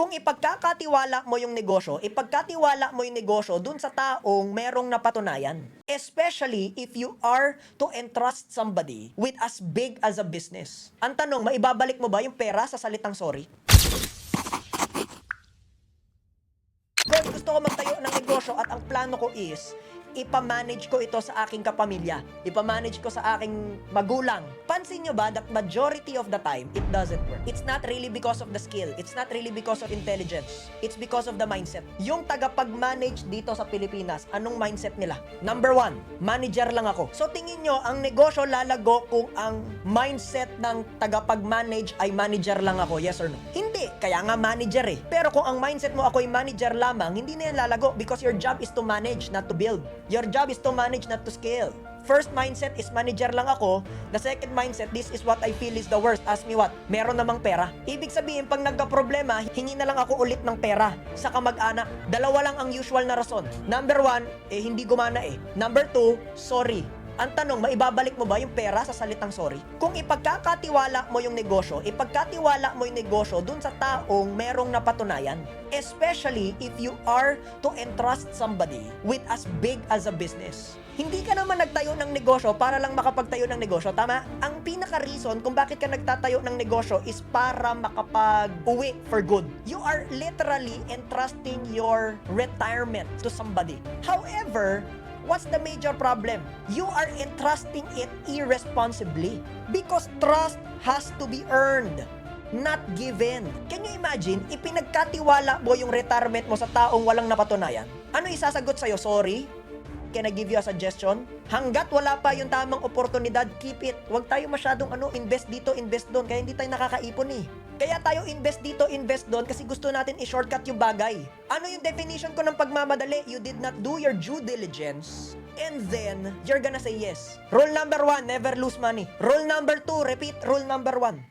Kung ipagkakatiwala mo yung negosyo, ipagkatiwala mo yung negosyo dun sa taong merong napatunayan. Especially if you are to entrust somebody with as big as a business. Ang tanong, maibabalik mo ba yung pera sa salitang sorry? God, gusto ko magtayo ng negosyo at ang plano ko is, ipamanage ko ito sa aking kapamilya. Ipamanage ko sa aking magulang. Pansin nyo ba that majority of the time, it doesn't work. It's not really because of the skill. It's not really because of intelligence. It's because of the mindset. Yung tagapag-manage dito sa Pilipinas, anong mindset nila? Number one, manager lang ako. So tingin nyo, ang negosyo lalago kung ang mindset ng tagapag-manage ay manager lang ako, yes or no? Hindi, kaya nga manager eh. Pero kung ang mindset mo ako ay manager lamang, hindi na yan lalago because your job is to manage, not to build. Your job is to manage, not to scale. First mindset is manager lang ako. The second mindset, this is what I feel is the worst. Ask me what? Meron namang pera. Ibig sabihin, pag nagka-problema, hingi na lang ako ulit ng pera sa kamag-anak. Dalawa lang ang usual na rason. Number one, eh hindi gumana eh. Number two, sorry. Ang tanong, maibabalik mo ba yung pera sa salitang sorry? Kung ipagkakatiwala mo yung negosyo, ipagkatiwala mo yung negosyo dun sa taong merong napatunayan. Especially if you are to entrust somebody with as big as a business. Hindi ka naman nagtayo ng negosyo para lang makapagtayo ng negosyo, tama? Ang pinaka-reason kung bakit ka nagtatayo ng negosyo is para makapag-uwi for good. You are literally entrusting your retirement to somebody. However, What's the major problem? You are entrusting it irresponsibly because trust has to be earned not given. Can you imagine, ipinagkatiwala mo yung retirement mo sa taong walang napatunayan? Ano isasagot sa'yo? Sorry? Can I give you a suggestion? Hanggat wala pa yung tamang oportunidad, keep it. Huwag tayo masyadong ano, invest dito, invest doon. Kaya hindi tayo nakakaipon eh. Kaya tayo invest dito, invest doon kasi gusto natin i-shortcut yung bagay. Ano yung definition ko ng pagmamadali? You did not do your due diligence and then you're gonna say yes. Rule number one, never lose money. Rule number two, repeat rule number one.